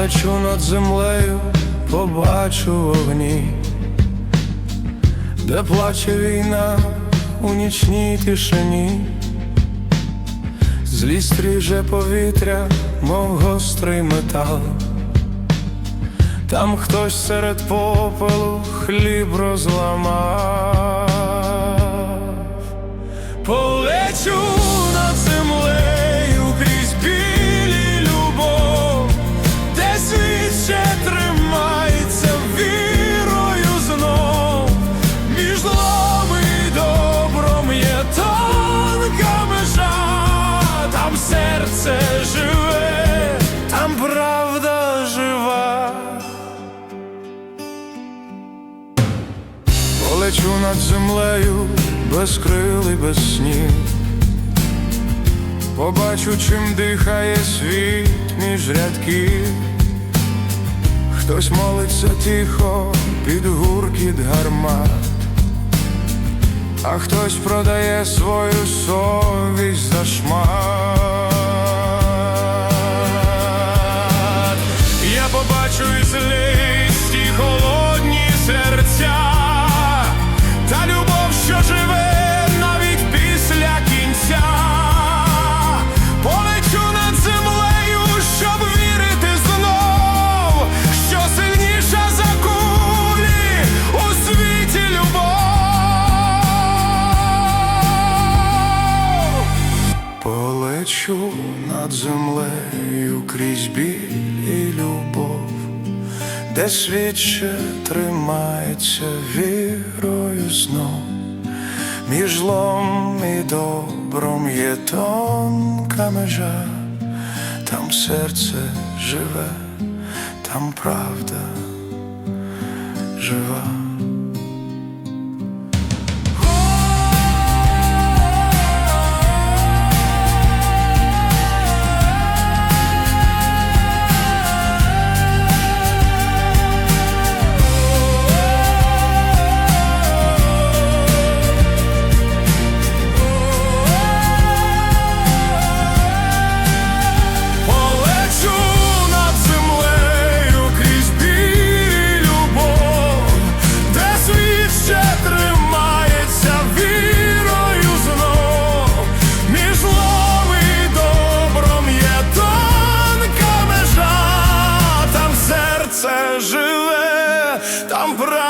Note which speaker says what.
Speaker 1: Полечу над землею, побачу вогні, де плаче війна у нічній тишині, злі стріже повітря, мов гострий метал. Там хтось серед попелу хліб розламав. Полечу над землею без крил і без сніг Побачу, чим дихає світ між рядків. Хтось молиться тихо під гуркіт гармат. А хтось продає свою совість за шмат. Я побачу і злість, і холодні серця Полечу над землею крізь біль і любов де світ тримається вірою знов, між злом і добром є тонка межа, там серце живе, там правда жива. Там